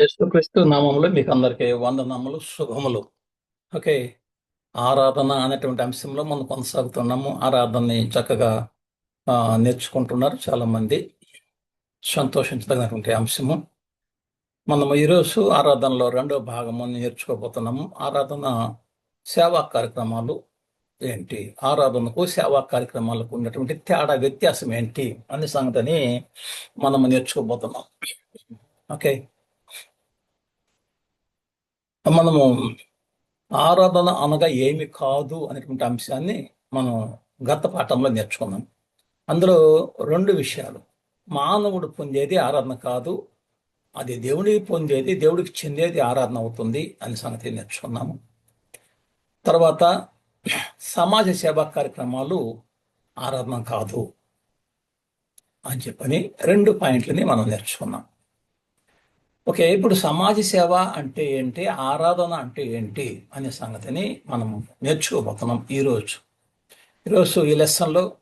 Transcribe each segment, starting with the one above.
యేసుక్రీస్తు నామంలో మీకు అందరికీ వందనములు శుభములు ఓకే. ఆరాధన అనేటువంటి అంశంలో మనం కొనసాగుతున్నాము. ఆరాధనని చక్కగా నేర్చుకుంటున్నారు చాలా మంది సంతోషించదగినటువంటి అంశము. మనము ఈరోజు ఆరాధనలో రెండో భాగము నేర్చుకోబోతున్నాము. ఆరాధన సేవా కార్యక్రమాలు ఏంటి? ఆరాధనకు సేవా కార్యక్రమాలకు ఉన్నటువంటి తేడా వ్యత్యాసం ఏంటి? అనే సంగతిని మనము నేర్చుకోబోతున్నాం. ఓకే. మనము ఆరాధన అనగా ఏమి కాదు అనేటువంటి అంశాన్ని మనం గత పాఠంలో నేర్చుకున్నాం. అందులో రెండు విషయాలు. మానవుడు పొందేది ఆరాధన కాదు అది దేవుడికి పొందేది దేవుడికి చెందేది ఆరాధన అవుతుంది అనే సంగతి నేర్చుకున్నాము. తర్వాత సమాజ సేవా కార్యక్రమాలు ఆరాధన కాదు అని చెప్పని రెండు పాయింట్లని మనం నేర్చుకున్నాం. ఓకే ఇప్పుడు సమాజ సేవ అంటే ఏంటి? ఆరాధన అంటే ఏంటి? అనే సంగతిని మనం నేర్చుకోబోతున్నాం ఈరోజు. ఈరోజు ఈ లెసన్లో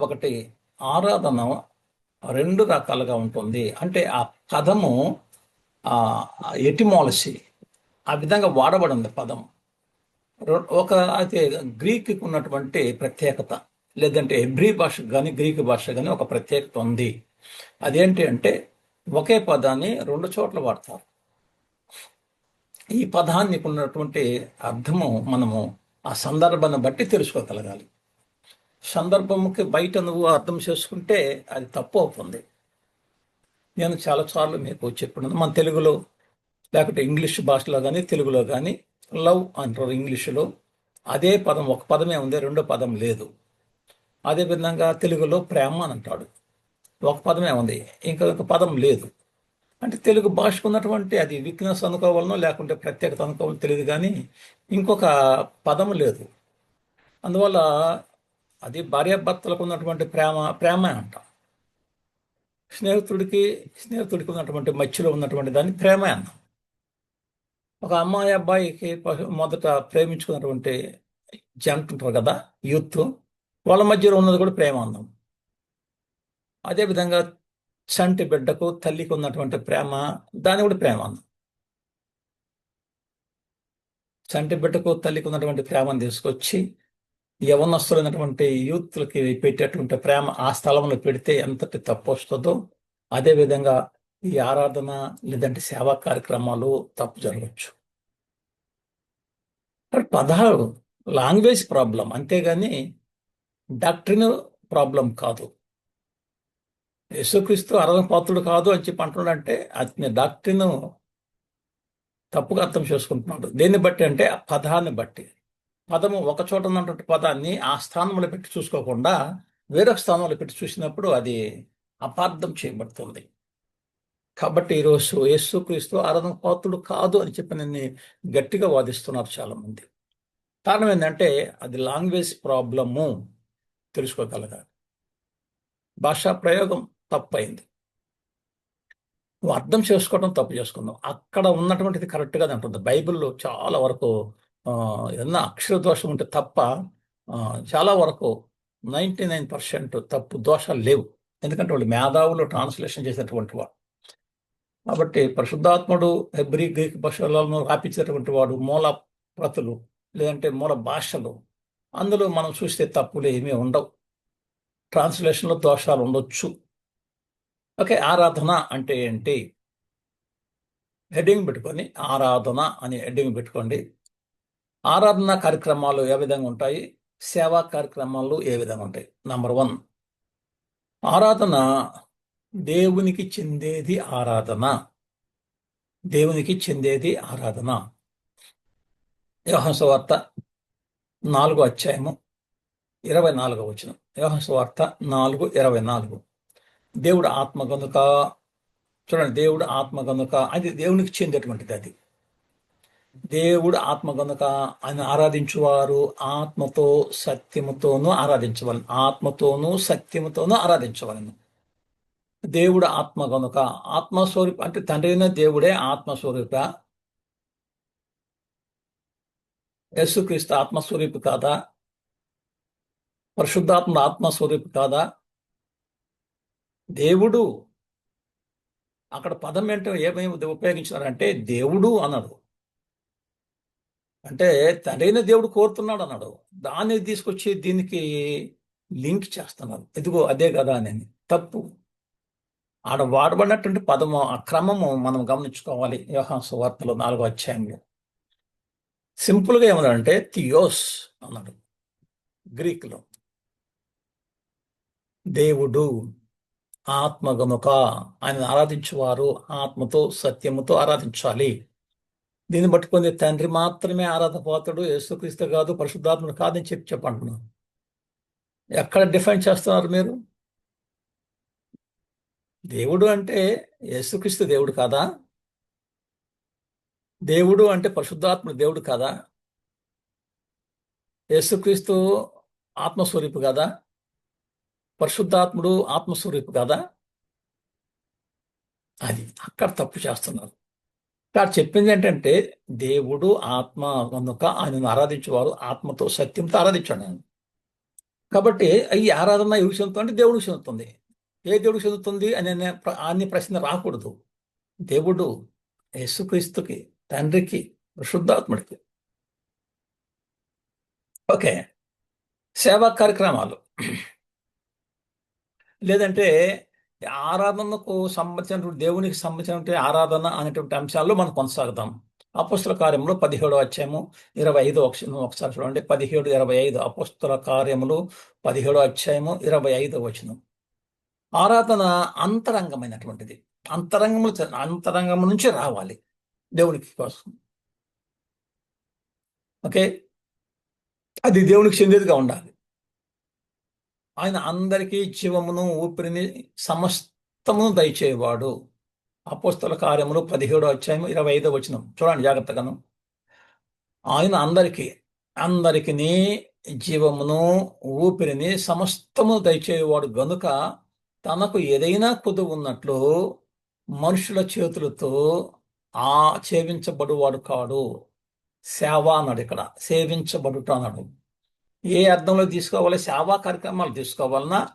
ఒకటి ఆరాధన రెండు రకాలుగా ఉంటుంది. అంటే ఆ పదము ఎటిమాలసీ ఆ విధంగా వాడబడింది పదం. ఒక అయితే గ్రీక్కి ఉన్నటువంటి ప్రత్యేకత లేదంటే ఎబ్రీ భాష కానీ గ్రీక్ భాష కానీ ఒక ప్రత్యేకత ఉంది. అదేంటి అంటే ఒకే పదాన్ని రెండు చోట్ల వాడతారు. ఈ పదానికి ఉన్నటువంటి అర్థము మనము ఆ సందర్భాన్ని బట్టి తెలుసుకోగలగాలి. సందర్భముకి బయట నువ్వు అర్థం చేసుకుంటే అది తప్పు అవుతుంది. నేను చాలాసార్లు మీకు చెప్పినాను మన తెలుగులో లేకపోతే ఇంగ్లీష్ భాషలో కానీ తెలుగులో కానీ లవ్ అంటారు ఇంగ్లీషులో. అదే పదం ఒక పదమే ఉంది రెండో పదం లేదు. అదే విధంగా తెలుగులో ప్రేమ అని అంటాడు. ఒక పదమే ఉంది. ఇంకా ఒక పదం లేదు. అంటే తెలుగు భాషకు ఉన్నటువంటి అది వీక్నెస్ అనుకోవాలనో లేకుంటే ప్రత్యేకత అనుకోవాలో తెలియదు కానీ ఇంకొక పదం లేదు. అందువల్ల అది భార్యాభర్తలకు ఉన్నటువంటి ప్రేమ ప్రేమ అంటాం. స్నేహితుడికి స్నేహితుడికి ఉన్నటువంటి మధ్యలో ఉన్నటువంటి దాన్ని ప్రేమ అన్నాం ఒక అమ్మాయి అబ్బాయికి మొదట ప్రేమించుకున్నటువంటి జంట ఉంటారు కదా యూత్. వాళ్ళ మధ్యలో ఉన్నది కూడా ప్రేమ అన్నాం అదేవిధంగా చంటి బిడ్డకు తల్లికి ఉన్నటువంటి ప్రేమ దాని కూడా ప్రేమ అన్నాం చంటి బిడ్డకు తల్లికి ఉన్నటువంటి ప్రేమను తీసుకొచ్చి యవనస్తులైనటువంటి యూత్లకి పెట్టేటువంటి ప్రేమ ఆ స్థలంలో పెడితే ఎంతటి తప్పు వస్తుందో అదేవిధంగా ఈ ఆరాధన లేదంటే సేవా కార్యక్రమాలు తప్పు జరగచ్చు పదాలు పదహారు లాంగ్వేజ్ ప్రాబ్లం. అంతేగాని డాక్టరీన్ ప్రాబ్లం కాదు. యేసుక్రీస్తు అరవై పాత్రుడు కాదు అని చెప్పి అంటున్నాడంటే అది డాక్టర్ను తప్పుగా అర్థం చేసుకుంటున్నాడు. దేన్ని బట్టి అంటే ఆ పదాన్ని బట్టి. పదము ఒక చోట ఉన్నటువంటి పదాన్ని ఆ స్థానంలో పెట్టి చూసుకోకుండా వేరొక స్థానంలో పెట్టి చూసినప్పుడు అది అపార్థం చేయబడుతుంది. కాబట్టి ఈరోజు యేసుక్రీస్తు ఆరాధన పాత్రుడు కాదు అని చెప్పి నన్ను గట్టిగా వాదిస్తున్నారు చాలా మంది కారణం ఏంటంటే అది లాంగ్వేజ్ ప్రాబ్లము. తెలుసుకోగలగాలి. భాషా ప్రయోగం తప్పైంది. నువ్వు అర్థం చేసుకోవడం తప్పు చేసుకుందాం. అక్కడ ఉన్నటువంటిది కరెక్ట్గా ఉంటుంది బైబిల్లో చాలా వరకు ఏదన్నా అక్షర దోషం ఉంటే తప్ప చాలా వరకు నైంటీ నైన్ పర్సెంట్ తప్పు దోషాలు లేవు. ఎందుకంటే వాళ్ళు మేధావులు ట్రాన్స్లేషన్ చేసినటువంటి వాడు. కాబట్టి పరిశుద్ధాత్ముడు హెబ్రి గ్రీక్ భాషలను రాపించేటువంటి వాడు మూల ప్రతులు లేదంటే మూల భాషలు. అందులో మనం చూస్తే తప్పులు ఏమీ ఉండవు. ట్రాన్స్లేషన్లో దోషాలు ఉండొచ్చు. ఓకే ఆరాధన అంటే ఏంటి? హెడ్డింగ్ పెట్టుకొని ఆరాధన అని హెడ్డింగ్ పెట్టుకోండి. ఆరాధన కార్యక్రమాలు ఏ విధంగా ఉంటాయి? సేవా కార్యక్రమాలు ఏ విధంగా ఉంటాయి? Number one. ఆరాధన దేవునికి చెందేది ఆరాధన. దేవునికి చెందేది ఆరాధన. వ్యవహంసవార్త వార్త నాలుగో అధ్యాయము ఇరవై నాలుగో వచ్చిన వ్యవహంసవార్త నాలుగు ఇరవై నాలుగు. దేవుడు ఆత్మ గనుక చూడండి దేవుడు ఆత్మ గనుక అది దేవునికి చెందేటువంటిది అది. దేవుడు ఆత్మ గనుక ఆయన ఆరాధించువారు ఆత్మతో సత్యముతోనూ ఆరాధించవలను. ఆత్మతోనూ సత్యముతోనూ ఆరాధించవలను. దేవుడు ఆత్మ గనుక ఆత్మస్వరూప అంటే తండ్రి అయిన దేవుడే ఆత్మస్వరూప. యేసుక్రీస్తు ఆత్మస్వరూపు కాదా? పరిశుద్ధాత్మ ఆత్మస్వరూపు కాదా? దేవుడు అక్కడ పదం ఏంటో ఏమేమి ఉపయోగించినారంటే దేవుడు అన్నాడు. అంటే తండ్రైన దేవుడు కోరుతున్నాడు అన్నాడు దాన్ని తీసుకొచ్చి దీనికి లింక్ చేస్తున్నారు. ఇదిగో అదే కదా అని తప్పు. ఆడ వాడబడినటువంటి పదము ఆ క్రమము మనం గమనించుకోవాలి. వ్యవహార వార్తలో నాలుగో అధ్యాయంలో. సింపుల్గా ఏమన్నాడంటే థియోస్ అన్నాడు. గ్రీకులో. దేవుడు ఆత్మ గనుక ఆయన ఆరాధించేవారు ఆత్మతో సత్యముతో ఆరాధించాలి. దీన్ని పట్టుకుని తండ్రి మాత్రమే ఆరాధపోతాడు యేసుక్రీస్తు కాదు పరిశుద్ధాత్ముడు కాదని చెప్పి చెప్పంటున్నాను. ఎక్కడ డిఫైన్ చేస్తున్నారు మీరు? దేవుడు అంటే యేసుక్రీస్తు దేవుడు కాదా? దేవుడు అంటే పరిశుద్ధాత్ముడు దేవుడు కాదా? యేసుక్రీస్తు ఆత్మస్వరూపు కదా? పరిశుద్ధాత్ముడు ఆత్మస్వరూపు కదా? అది అక్కడ తప్పు చేస్తున్నారు. ఇక్కడ చెప్పింది ఏంటంటే దేవుడు ఆత్మ కనుక ఆయనను ఆరాధించేవారు ఆత్మతో సత్యంతో ఆరాధించాడు ఆయన కాబట్టి ఈ ఆరాధన ఎవరికి చెందుతుంది అంటే దేవుడికి చెందుతుంది. ఏ దేవుడికి చెందుతుంది అనే అన్ని ప్రశ్న రాకూడదు. దేవుడు యేసుక్రీస్తుకి తండ్రికి శుద్ధాత్ముడికి ఓకే. సేవా కార్యక్రమాలు. లేదంటే ఆరాధనకు సంబంధించిన దేవునికి సంబంధించిన ఆరాధన అనేటువంటి అంశాల్లో మనం కొనసాగుతాం. అపుస్తుల కార్యములు పదిహేడు అధ్యాయము ఇరవై ఐదు ఒకసారి చూడండి. పదిహేడు ఇరవై ఐదు. అపుస్తుల కార్యములు పదిహేడు అధ్యాయము ఇరవై ఐదు వచనం. ఆరాధన అంతరంగమైనటువంటిది. అంతరంగములు అంతరంగం నుంచి రావాలి దేవునికి కోసం. ఓకే? అది దేవునికి చెందేదిగా ఉండాలి. ఆయన అందరికీ జీవమును ఊపిరిని సమస్తమును దయచేవాడు అపోస్తల కార్యములు పదిహేడు అధ్యాయం ఇరవై ఐదో వచ్చిన చూడండి జాగ్రత్తగాను ఆయన అందరికీ అందరికీ జీవమును ఊపిరిని సమస్తము దయచేవాడు గనుక తనకు ఏదైనా కుదు ఉన్నట్లు మనుషుల చేతులతో ఆ సేవించబడువాడు కాడు. సేవ అన్నాడు ఇక్కడ. సేవించబడుట అన్నాడు. ఏ అర్థంలో తీసుకోవాలి? సేవా కార్యక్రమాలు తీసుకోవాలన్నా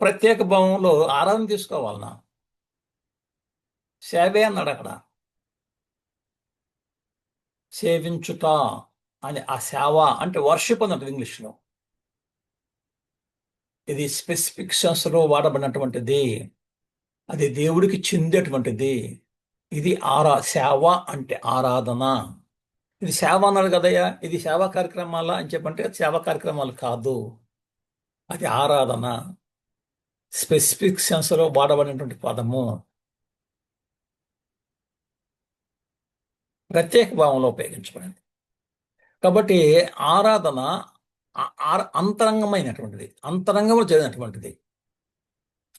ప్రత్యేక భావంలో ఆరాధన తీసుకోవాలన్నా సేవే అన్నాడు అక్కడ. సేవించుట అని ఆ సేవ అంటే వర్షిప్ అన్నట్టు ఇంగ్లీష్లో. ఇది స్పెసిఫిక్ సెన్స్లో వాడబడినటువంటిది. అది దేవుడికి చెందేటువంటిది. ఇది ఆరా సేవ అంటే ఆరాధన. ఇది సేవ అన్నాడు కదయ్యా ఇది సేవా కార్యక్రమాలా అని చెప్పంటే సేవా కార్యక్రమాలు కాదు. అది ఆరాధన. స్పెసిఫిక్ సెన్స్లో వాడబడినటువంటి పదము. ప్రత్యేక భావంలో ఉపయోగించబడింది. కాబట్టి ఆరాధన అంతరంగమైనటువంటిది. అంతరంగంలో జరిగినటువంటిది.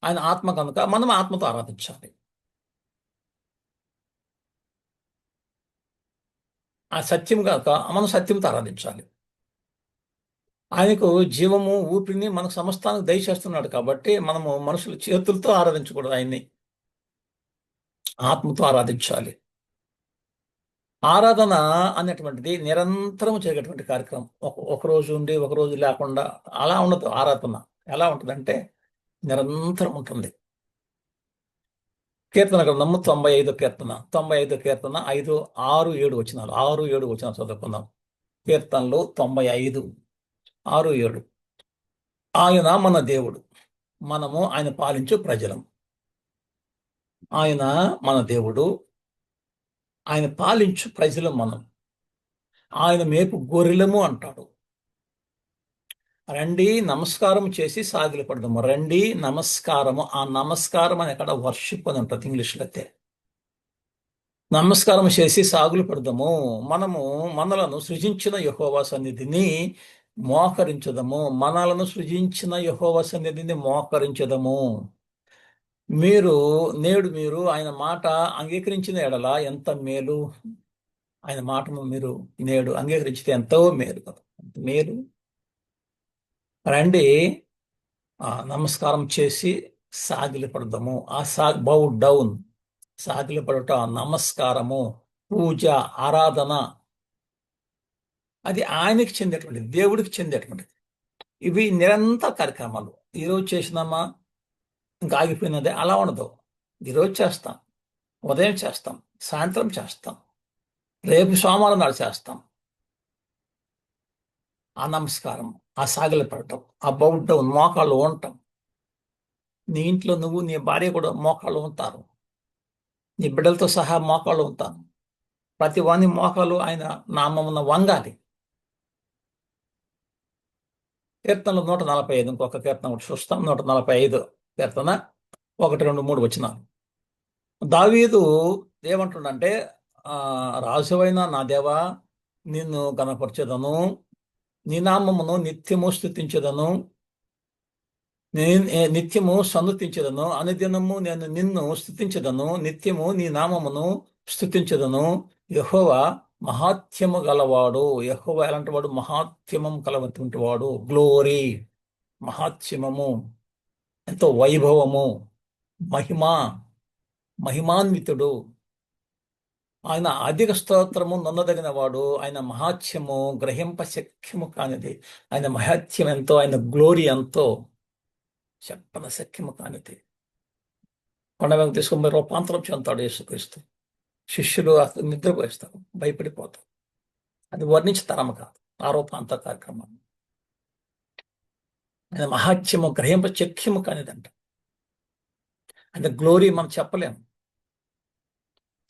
ఆయన ఆత్మ కనుక మనం ఆత్మతో ఆరాధించాలి. ఆ సత్యం కాక మనం సత్యంతో ఆరాధించాలి. ఆయనకు జీవము ఊపిరిని మనకు సమస్తానికి దయచేస్తున్నాడు కాబట్టి మనము మనుషుల చేతులతో ఆరాధించకూడదు ఆయన్ని. ఆత్మతో ఆరాధించాలి. ఆరాధన అనేటువంటిది నిరంతరం చేయటువంటి కార్యక్రమం. ఒక ఒకరోజు ఉండి ఒకరోజు లేకుండా అలా ఉండదు ఆరాధన. ఎలా ఉంటుందంటే నిరంతరం ఉంటుంది. కీర్తన గ్రంథము తొంభై ఐదు కీర్తన. తొంభై ఐదు కీర్తన ఐదు ఆరు ఏడు వచ్చినారు ఆరు ఏడు వచ్చిన చదువుకుందాం. కీర్తనలు తొంభై ఐదు ఆరు ఏడు. ఆయన మన దేవుడు. మనము ఆయన పాలించు ప్రజలం. ఆయన మన దేవుడు. ఆయన పాలించు ప్రజలం మనం. ఆయన మేపు గొర్రెలము అంటాడు. రండి నమస్కారం చేసి సాగిలి పడదాము. రండి నమస్కారము. ఆ నమస్కారం అని అక్కడ వర్షిప్ అని ఉంటుంది ఇంగ్లీష్లో అయితే. నమస్కారం చేసి సాగులు పడదాము. మనము మనలను సృజించిన యహోవా సన్నిధిని మోకరించదము. మనలను సృజించిన యహోవా సన్నిధిని మోకరించదము. మీరు నేడు మీరు ఆయన మాట అంగీకరించిన ఎడల ఎంత మేలు? ఆయన మాటను మీరు నేడు అంగీకరించితే ఎంతో మేలు కదా. మేలు? రండి. నమస్కారం చేసి సాగిలపడదాము. ఆ సా బౌ డౌన్. సాగిలపడట నమస్కారము పూజ ఆరాధన. అది ఆయనకి చెందేటువంటిది దేవుడికి చెందేటువంటిది ఇవి నిరంతర కార్యక్రమాలు. ఈరోజు చేసినామా? ఇంకా ఆగిపోయినది. అలా ఉండదు. ఈరోజు చేస్తాం. ఉదయం చేస్తాం. సాయంత్రం చేస్తాం. రేపు సోమవారం నాడు చేస్తాం. ఆ నమస్కారం ఆ సాగలి ఆ బౌడ్డం మోకాళ్ళు ఉండటం నీ ఇంట్లో నువ్వు నీ భార్య కూడా మోకాళ్ళు ఉంటారు నీ బిడ్డలతో సహా మోకాళ్ళు ఉంటాను ప్రతి వాని మోకాలు ఆయన నామమున వంగాలి. కీర్తనలు నూట నలభై ఐదు ఇంకొక కీర్తన ఒకటి చూస్తాం. నూట నలభై ఐదు కీర్తన ఒకటి రెండు మూడు వచ్చిన దావీదు ఏమంటుండంటే రాజువైన నా దేవా నిన్ను గణపరచదను. నీ నామమును నిత్యము స్థుతించదను. నిత్యము సన్నుతించదను. అనుదినము నేను నిన్ను స్థుతించదను. నిత్యము నీ నామమును స్థుతించదను. యహోవ మహాత్యము గలవాడు. యహోవ ఎలాంటి వాడు మహాత్యమం కలవటువంటి వాడు. గ్లోరీ. మహాత్యమము ఎంతో వైభవము. మహిమ. మహిమాన్వితుడు. ఆయన అధిక స్తోత్రము నొందదగిన వాడు ఆయన మహాత్యము గ్రహింప శక్యము కానిది. ఆయన మహాత్యం ఎంతో ఆయన గ్లోరీ ఎంతో చెప్పన శక్యము కానిది. కొండ మీద తీసుకుని రూపాంతరం చెందుతాడు యేసుక్రీస్తు. శిష్యులు అసలు నిద్రపోయిస్తారు భయపడిపోతారు. అది వర్ణించి కాదు ఆ రూపాంత కార్యక్రమం ఆయన మహాత్యము గ్రహింప శక్యము కానిదంట. ఆయన గ్లోరీ మనం చెప్పలేము.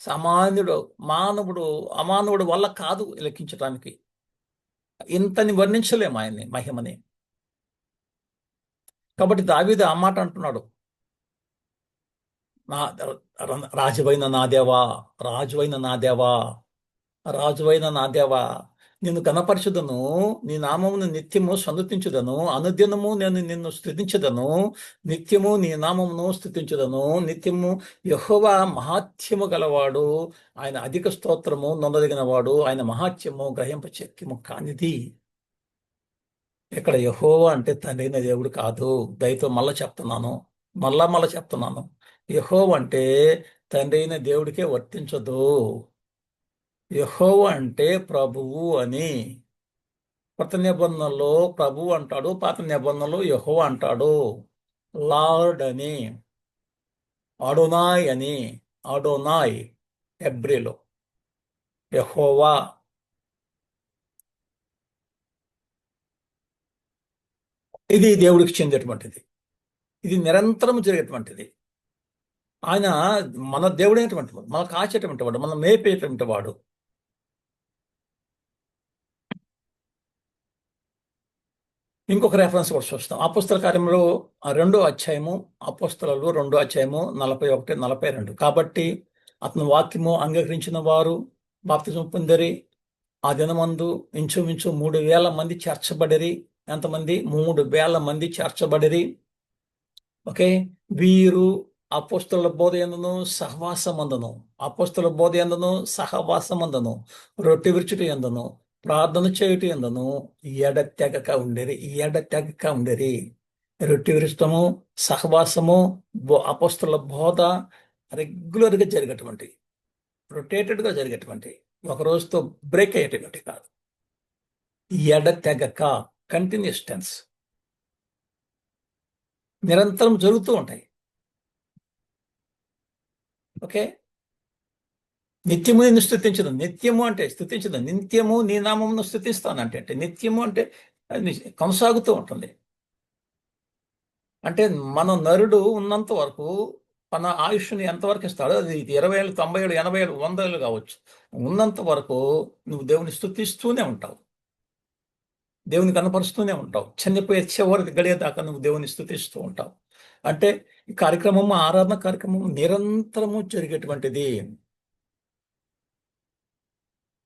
సామాన్యుడు మానవుడు అమానవుడు వల్ల కాదు లెక్కించడానికి ఇంతని వర్ణించలేము ఆయన్ని మహిమని. కాబట్టి దావీదు ఆ మాట అంటున్నాడు. నా రాజువైన నా దేవా రాజువైన నా దేవా రాజువైన నా దేవా. నిన్ను కనపరచుదను నీ నామమును నిత్యము సన్నుతించుదను అనుదినము నేను నిన్ను స్థుతించదను నిత్యము నీ నామమును స్థుతించుదను నిత్యము యెహోవా మహాత్యము గలవాడు ఆయన అధిక స్తోత్రము నొందదగిన వాడు ఆయన మహాత్యము గ్రహింప శక్యము కానిది. ఇక్కడ యహోవ అంటే తండ్రైన దేవుడు కాదు. దయతో మళ్ళా చెప్తున్నాను మళ్ళా మళ్ళా చెప్తున్నాను. యహోవ అంటే తండ్రైన దేవుడికే వర్తించదు. యహో అంటే ప్రభువు అని. కొత్త నిబంధనలో ప్రభువు అంటాడు పాత నిబంధనలో యెహోవా అంటాడు. లార్డ్ అని అడోనాయ్ అని అడోనాయ్ ఎబ్రిలో యెహోవా. ఇది దేవుడికి చెందేటువంటిది ఇది నిరంతరం జరిగేటువంటిది ఆయన మన దేవుడైనటువంటి వాడు మనకు కాచేటువంటి వాడు మనం మేపేటువంటి వాడు. ఇంకొక రెఫరెన్స్ కూడా చూస్తాం. అపుస్తల కార్యంలో ఆ రెండో అధ్యాయము అపుస్తలలో రెండో అధ్యాయము నలభై ఒకటి నలభై రెండు. కాబట్టి అతని వాక్యము అంగీకరించిన వారు బాప్తిజం పొందరి. ఆ దినమందు ఇంచుమించు మూడు వేల మంది చేర్చబడిరి. ఎంతమంది? మూడు వేల మంది చేర్చబడిరి. ఓకే? వీరు అపోస్తుల బోధ ఎందును? సహవాసమందును. అపోస్తుల బోధ ఎందును? అందను రొట్టె విరుచుట ఎందును? ప్రార్థన చేయుట ఎందును ఎడతెగక ఉండేరి ఎడతెగక ఉండేరి. రొట్టె విరుచటము సహవాసము అపస్తుల బోధ రెగ్యులర్గా జరిగేటువంటి రొటేటెడ్గా జరిగేటువంటి ఒక రోజుతో బ్రేక్ అయ్యేటటువంటి కాదు. ఎడతెగక కంటిన్యూస్ టెన్స్. నిరంతరం జరుగుతూ ఉంటాయి. ఓకే? నిత్యము నిన్ను స్థుతించదు. నిత్యము అంటే స్థుతించదు. నిత్యము నీ నామమును స్థుతిస్తాను అంటే అంటే నిత్యము అంటే అది కొనసాగుతూ ఉంటుంది. అంటే మన నరుడు ఉన్నంత వరకు మన ఆయుష్ని ఎంతవరకు ఇస్తాడో అది ఇరవై ఏళ్ళు తొంభై ఏళ్ళు ఎనభై ఏళ్ళు వంద ఏళ్ళు కావచ్చు. ఉన్నంత వరకు నువ్వు దేవుని స్థుతిస్తూనే ఉంటావు. దేవుని కనపరుస్తూనే ఉంటావు. చనిపోయే చివరికి గడియేదాకా నువ్వు దేవుని స్థుతిస్తూ ఉంటావు. అంటే ఈ కార్యక్రమం ఆరాధన కార్యక్రమం నిరంతరము జరిగేటువంటిది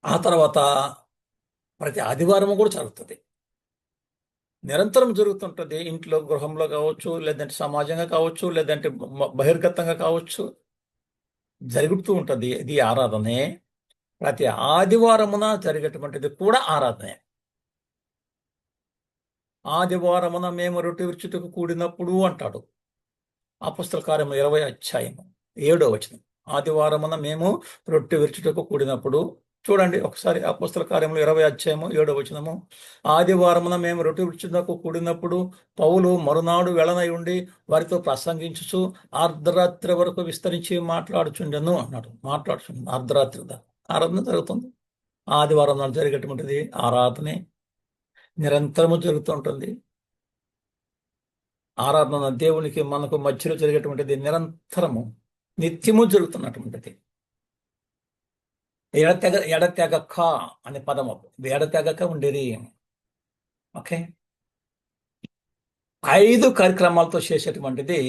ఆ తర్వాత ప్రతి ఆదివారం కూడా జరుగుతుంది. నిరంతరం జరుగుతుంటుంది. ఇంట్లో గృహంలో కావచ్చు లేదంటే సమాజంగా కావచ్చు లేదంటే బహిర్గతంగా కావచ్చు. జరుగుతూ ఉంటుంది. ఇది ఆరాధనే. ప్రతి ఆదివారమున జరిగేటువంటిది కూడా ఆరాధనే. ఆదివారమున మేము రొట్టె విరుచుటకు కూడినప్పుడు అంటాడు. అపుస్తల కార్యము ఇరవై అధ్యాయము ఏడో వచనం. ఆదివారమున మేము రొట్టె విరుచుటకు కూడినప్పుడు చూడండి ఒకసారి అపుస్తల కార్యములు ఇరవై అధ్యాయము ఏడో వచనము. ఆదివారమున మేము రొట్టె విడిచినకు కూడినప్పుడు పౌలు మరునాడు వెళ్ళనై ఉండి వారితో ప్రసంగించుచు అర్ధరాత్రి వరకు విస్తరించి మాట్లాడుచుండెను అన్నాడు. మాట్లాడుచుండెను అర్ధరాత్రి ఆరాధన జరుగుతుంది. ఆదివారం నాడు జరిగేటువంటిది ఆరాధనే నిరంతరము జరుగుతుంటుంది. ఆరాధన దేవునికి మనకు మధ్యలో జరిగేటువంటిది నిరంతరము. నిత్యము జరుగుతున్నటువంటిది. ఎడతెగ ఎడతెగక అనే పదము ఇది ఎడతెగక ఉండేది ఓకే ఐదు కార్యక్రమాలతో చేసేటువంటిది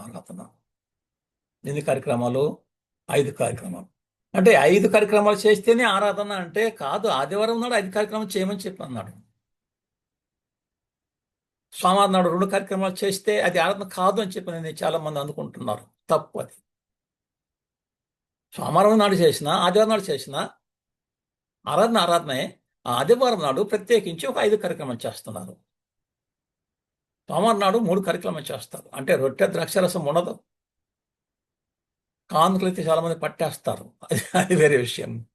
ఆరాధన ఎన్ని కార్యక్రమాలు ఐదు కార్యక్రమాలు అంటే ఐదు కార్యక్రమాలు చేస్తేనే ఆరాధన అంటే కాదు ఆదివారం నాడు ఐదు కార్యక్రమాలు చేయమని చెప్పి అన్నాడు సోమవారం నాడు రెండు కార్యక్రమాలు చేస్తే అది ఆరాధన కాదు అని చెప్పి నేను చాలా మంది అనుకుంటున్నారు తప్పు అది సోమవారం నాడు చేసిన ఆదివారం నాడు చేసిన ఆరాధన ఆరాధనే ఆదివారం నాడు ప్రత్యేకించి ఒక ఐదు కార్యక్రమాలు చేస్తున్నారు. సోమవారం నాడు మూడు కార్యక్రమాలు చేస్తారు. అంటే రొట్టె ద్రాక్షరసం ఉండదు. కానుకలు అయితే చాలా మంది పట్టేస్తారు. అది అది వేరే విషయం.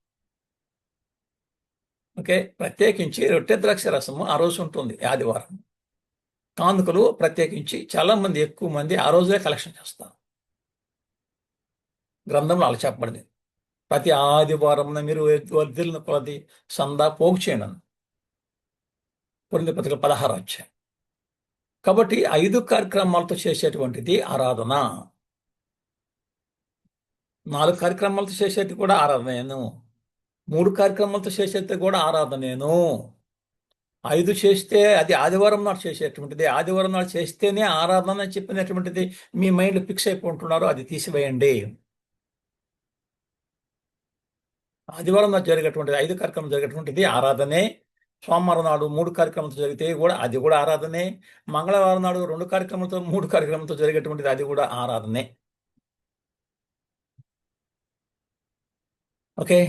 ఓకే? ప్రత్యేకించి రొట్టె ద్రాక్ష రసము ఆ రోజు ఉంటుంది ఆదివారం. కానుకలు ప్రత్యేకించి చాలా మంది ఎక్కువ మంది ఆ రోజే కలెక్షన్ చేస్తారు. గ్రంథంలో అలా చెప్పబడింది. ప్రతి ఆదివారం మీరు వర్ధిల్లిన ప్రతి సందా పోగు చేయను కొన్ని పత్రిక పదహారు వచ్చాయి కాబట్టి ఐదు కార్యక్రమాలతో చేసేటువంటిది ఆరాధన. నాలుగు కార్యక్రమాలతో చేసేది కూడా ఆరాధనేను. మూడు కార్యక్రమాలతో చేసేది కూడా ఆరాధనేను. ఐదు చేస్తే అది ఆదివారం నాడు చేసేటువంటిది. ఆదివారం నాడు చేస్తేనే ఆరాధన చెప్పినటువంటిది మీ మైండ్ ఫిక్స్ అయిపోతున్నారు అది తీసివేయండి. ఆదివారం నాడు జరిగేటువంటిది ఐదు కార్యక్రమం జరిగేటువంటిది ఆరాధనే. సోమవారం నాడు మూడు కార్యక్రమంతో జరిగితే కూడా అది కూడా ఆరాధనే. మంగళవారం నాడు రెండు కార్యక్రమంతో మూడు కార్యక్రమంతో జరిగేటువంటిది అది కూడా ఆరాధనే. ఓకే?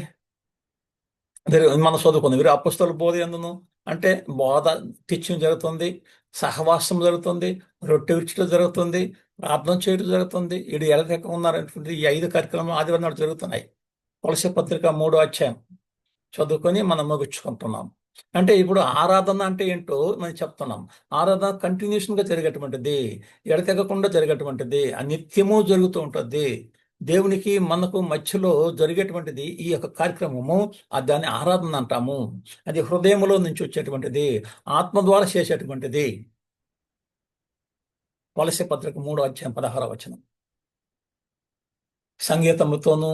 మనం చదువుకుంది. మీరు అపుస్తల బోధ ఎందును? అంటే బోధ టీచింగ్ జరుగుతుంది సహవాసం జరుగుతుంది రొట్టె విచ్చడం జరుగుతుంది ప్రార్థన చేయడం జరుగుతుంది. ఇడు ఎలా ఉన్నారనేటువంటి ఈ ఐదు కార్యక్రమాలు ఆదివారం నాడు జరుగుతున్నాయి. తులసి పత్రిక మూడో అధ్యాయం చదువుకొని మనం ముగించుకుంటున్నాం. అంటే ఇప్పుడు ఆరాధన అంటే ఏంటో మనం చెప్తున్నాం. ఆరాధన కంటిన్యూషన్గా జరిగేటువంటిది ఎడతెగకుండా జరిగేటువంటిది నిత్యము జరుగుతూ ఉంటుంది. దేవునికి మనకు మధ్యలో జరిగేటువంటిది ఈ యొక్క కార్యక్రమము దాన్ని ఆరాధన అంటాము. అది హృదయములో నుంచి వచ్చేటువంటిది ఆత్మ ద్వారా చేసేటువంటిది. వలస పత్రిక మూడో అధ్యాయం పదహార వచనం. సంగీతముతోనూ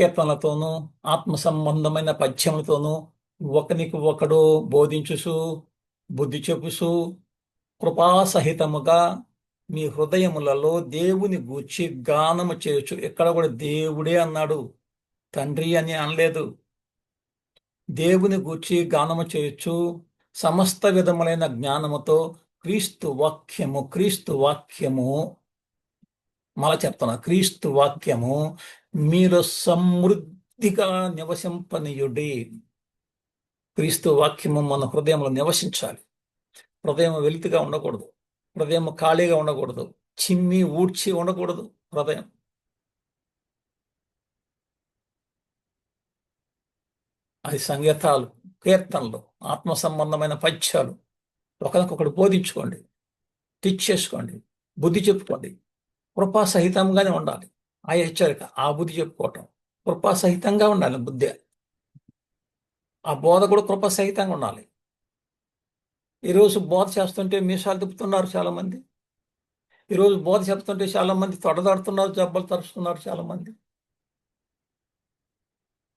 కీర్తనలతోనూ ఆత్మ సంబంధమైన పద్యములతోనూ ఒకనికి ఒకడు బోధించుసు బుద్ధి చెప్పుసు కృపాసహితముగా మీ హృదయములలో దేవుని గూర్చి గానము చేయొచ్చు ఇక్కడ కూడా దేవుడే అన్నాడు. తండ్రి అని అనలేదు. దేవుని గూర్చి గానము చేయొచ్చు సమస్త విధములైన జ్ఞానముతో క్రీస్తు వాక్యము క్రీస్తు వాక్యము మళ్ళా చెప్తున్నా క్రీస్తు వాక్యము మీరు సమృద్ధిగా నివసింపనీయుడి. క్రీస్తు వాక్యము మన హృదయంలో నివసించాలి. హృదయం వెలితిగా ఉండకూడదు. హృదయం ఖాళీగా ఉండకూడదు. చిమ్మి ఊడ్చి ఉండకూడదు హృదయం. అది సంగీతాలు కీర్తనలు ఆత్మ సంబంధమైన పద్యాలు. ఒకరికొకడు బోధించుకోండి టిచ్ చేసుకోండి బుద్ధి చెప్పుకోండి. కృపా సహితంగానే ఉండాలి. ఆ హెచ్చరిక ఆ బుద్ధి చెప్పుకోవటం. కృపాసహితంగా ఉండాలి బుద్ధి. ఆ బోధ కూడా కృపాసహితంగా ఉండాలి. ఈరోజు బోధ చేస్తుంటే మీసాలు తిప్పుతున్నారు చాలా మంది ఈరోజు బోధ చెప్తుంటే చాలామంది తొడదాడుతున్నారు జబ్బలు తరుస్తున్నారు చాలా మంది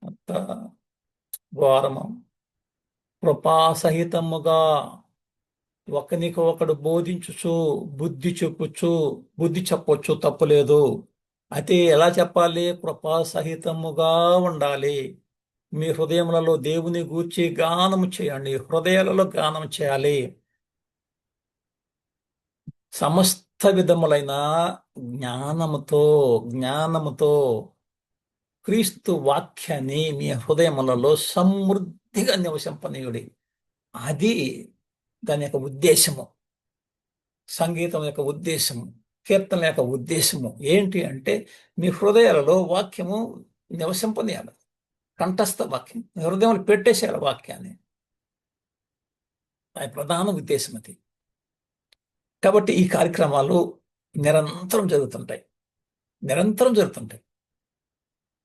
అంత ఘోరము. కృపాసహితముగా ఒకనికి ఒకడు బోధించుచు బుద్ధి చెప్పుచు బుద్ధి చెప్పొచ్చు తప్పులేదు అయితే ఎలా చెప్పాలి? కృపాసహితముగా ఉండాలి. మీ హృదయములలో దేవుని గూర్చి గానము చేయండి. హృదయాలలో గానం చేయాలి. సమస్త విధములైన జ్ఞానముతో జ్ఞానముతో క్రీస్తు వాక్యాన్ని మీ హృదయములలో సమృద్ధిగా నివసింపనీయుడి. అది దాని యొక్క ఉద్దేశము. సంగీతం యొక్క ఉద్దేశము. కీర్తన యొక్క ఉద్దేశము ఏంటి అంటే మీ హృదయాలలో వాక్యము నివసింపనీయాలి కంఠస్థ వాక్యం మీ హృదయంలో పెట్టేసేయాలి వాక్యాన్ని. అది ప్రధాన ఉద్దేశం అది. కాబట్టి ఈ కార్యక్రమాలు నిరంతరం జరుగుతుంటాయి. నిరంతరం జరుగుతుంటాయి.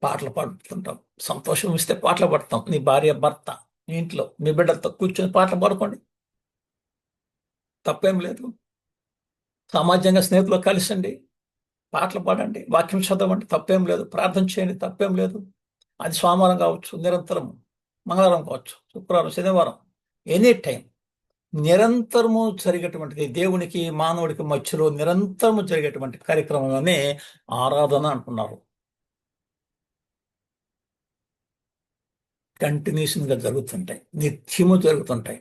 పాటలు పాడుతుంటాం. సంతోషం ఇస్తే పాటలు పాడతాం. నీ భార్య భర్త మీ ఇంట్లో మీ బిడ్డలతో కూర్చొని పాటలు పాడుకోండి. తప్పేం లేదు. సామాజికంగా స్నేహితులు కలిసండి పాటలు పాడండి వాక్యం చదవండి తప్పేం లేదు. ప్రార్థన చేయండి తప్పేం లేదు. అది సోమవారం కావచ్చు నిరంతరం మంగళవారం కావచ్చు శుక్రవారం శనివారం ఎనీ టైం. నిరంతరము జరిగేటువంటిది దేవునికి మానవుడికి మధ్యలో నిరంతరము జరిగేటువంటి కార్యక్రమంలోనే ఆరాధన అంటున్నారు. కంటిన్యూషన్గా జరుగుతుంటాయి నిత్యము జరుగుతుంటాయి.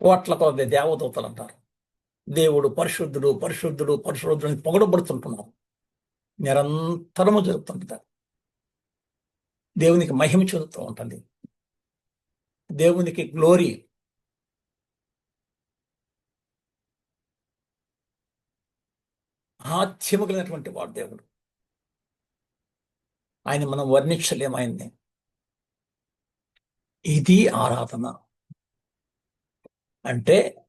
కోట్ల కొద్ది దేవదూతలు అంటారు దేవుడు పరిశుద్ధుడు పరిశుద్ధుడు పరిశుద్ధుడు పొగడబడుతుంటున్నారు. నిరంతరము జరుగుతుంటారు దేవునికి మహిమ చెందుతూ ఉంటుంది. దేవునికి గ్లోరీ. ఆత్యము కలిగినటువంటి వాడు దేవుడు. ఆయన మనం వర్ణించలేము ఆయన్ని. ఇది ఆరాధన. అంటే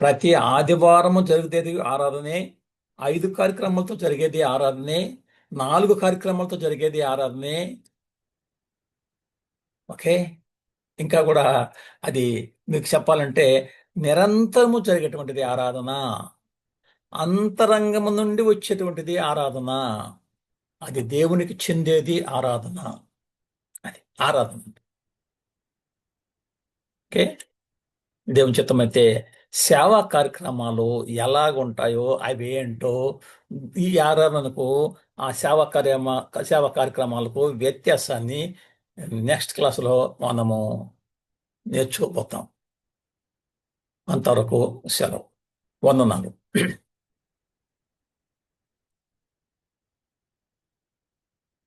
ప్రతి ఆదివారము జరిగేది ఆరాధనే ఐదు కార్యక్రమాలతో జరిగేది ఆరాధనే నాలుగు కార్యక్రమాలతో జరిగేది ఆరాధనే. ఓకే? ఇంకా కూడా అది మీకు చెప్పాలంటే నిరంతరము జరిగేటువంటిది ఆరాధన. అంతరంగము నుండి వచ్చేటువంటిది ఆరాధన. అది దేవునికి చెందేది ఆరాధన. అది ఆరాధన. ఓకే? దేవుని చిత్తమైతే సేవా కార్యక్రమాలు ఎలాగుంటాయో అవి ఏంటో ఈ ఆరాధనకు ఆ సేవా కార్యమా సేవా కార్యక్రమాలకు వ్యత్యాసాన్ని నెక్స్ట్ క్లాస్లో మనము నేర్చుకోబోతాం. అంతవరకు సెలవు. వందనాలు.